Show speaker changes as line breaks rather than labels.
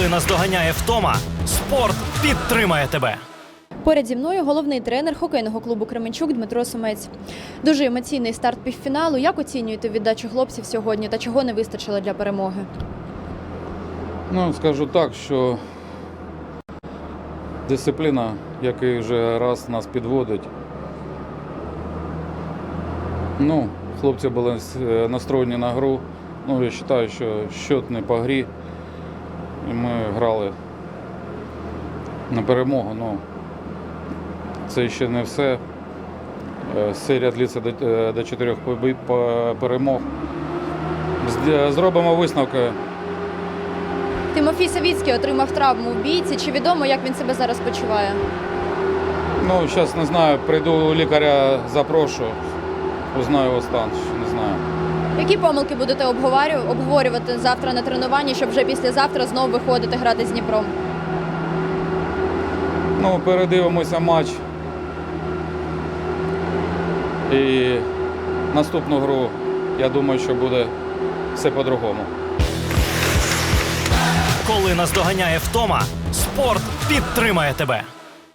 Коли наздоганяє втома, спорт підтримає тебе.
Поряд зі мною головний тренер хокейного клубу Кременчук Дмитро Сумець. Дуже емоційний старт півфіналу. Як оцінюєте віддачу хлопців сьогодні та чого не вистачило для перемоги?
Ну, скажу так, що дисципліна, який вже раз нас підводить. Ну, хлопці були е, настроєні на гру. Ну, я вважаю, що щот не по грі. І ми грали на перемогу. Ну, це ще не все. Е, Серія длиться до, е, чотирьох перемог. Зробимо висновки.
Тимофій Савіцький отримав травму в бійці. Чи відомо, як він себе зараз почуває?
Ну, зараз не знаю, прийду лікаря, запрошу, узнаю його стан, не знаю.
Які помилки будете обговорювати завтра на тренуванні, щоб вже післязавтра знову виходити грати з Дніпром?
Ну, передивимося матч. І наступну гру, я думаю, що буде все по-другому.
Коли наздоганяє втома, спорт підтримає тебе.